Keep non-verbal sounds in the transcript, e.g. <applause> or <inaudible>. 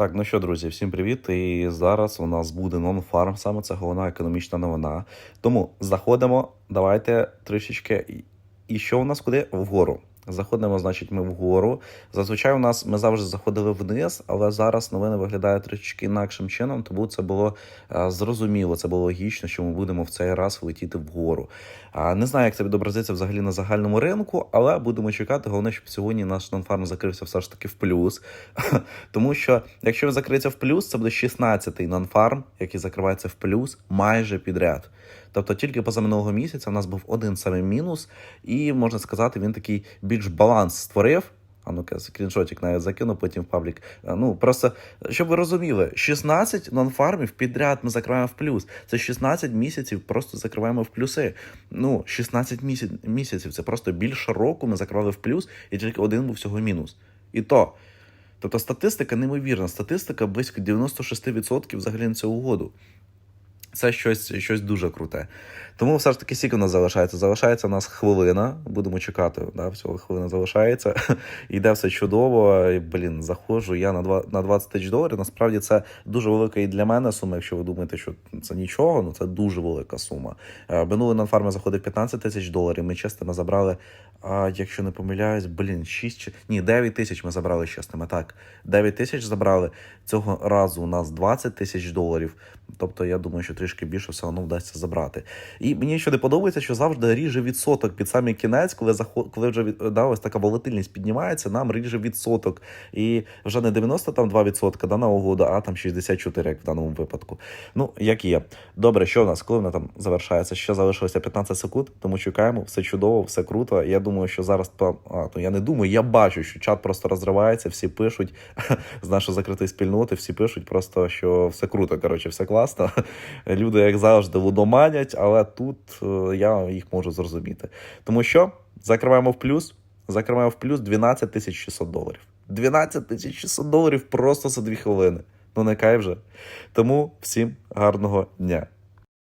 Так, ну що, друзі, всім привіт. І зараз у нас буде нон-фарм, саме це головна економічна новина. Тому заходимо, давайте трішечки. І- що у нас куди? Вгору. Заходимо, значить, ми вгору. Зазвичай у нас ми завжди заходили вниз, але зараз новини виглядають трішечки інакшим чином, тому це було е, зрозуміло, це було логічно, що ми будемо в цей раз летіти вгору. Не знаю, як це відобразиться взагалі на загальному ринку, але будемо чекати. Головне, щоб сьогодні наш нонфарм закрився все ж таки в плюс. <laughs> Тому що якщо він закриється в плюс, це буде 16-й нонфарм, який закривається в плюс майже підряд. Тобто тільки позаминулого місяця у нас був один самий мінус, і можна сказати, він такий більш баланс створив. А ну-ка, скріншотик навіть закину потім в паблік. Ну просто щоб ви розуміли, 16 нонфармів підряд ми закриваємо в плюс. Це 16 місяців просто закриваємо в плюси. Ну, 16 місяць, місяців це просто більше року ми закривали в плюс, і тільки один був всього мінус. І то. Тобто статистика неймовірна. Статистика близько 96% взагалі на цю угоду. Це щось, щось дуже круте. Тому все ж таки скільки у нас залишається? Залишається у нас хвилина. Будемо чекати. Да, всього хвилина залишається. <laughs> Йде все чудово. І, блін, заходжу я на два- на 20 тисяч доларів. Насправді це дуже велика і для мене сума. Якщо ви думаєте, що це нічого, ну це дуже велика сума. Е, Минулий на фармі заходив 15 тисяч доларів. Ми чесними забрали, а, якщо не помиляюсь, блін, 6 чи ні, 9 тисяч ми забрали чесними. Так, 9 тисяч забрали. Цього разу у нас 20 тисяч доларів. Тобто, я думаю, що трішки більше все одно вдасться забрати. І мені що не подобається, що завжди ріже відсоток під самий кінець, коли заход, коли вже да, ось така волатильність піднімається, нам ріже відсоток. І вже не 92 відсотка да, на угоду, а там 64, як в даному випадку. Ну, як є. Добре, що в нас? Коли вона там завершається? Ще залишилося 15 секунд, тому чекаємо, все чудово, все круто. Я думаю, що зараз а, то я не думаю, я бачу, що чат просто розривається, всі пишуть <laughs> з нашої закритої спільноти, всі пишуть просто, що все круто, коротше, все класно. Люди, як завжди, лудоманять, але тут е, я їх можу зрозуміти. Тому що закриваємо в плюс, закриваємо в плюс 12 тисяч 600 доларів. 12 тисяч 600 доларів просто за дві хвилини. Ну не кай вже. Тому всім гарного дня.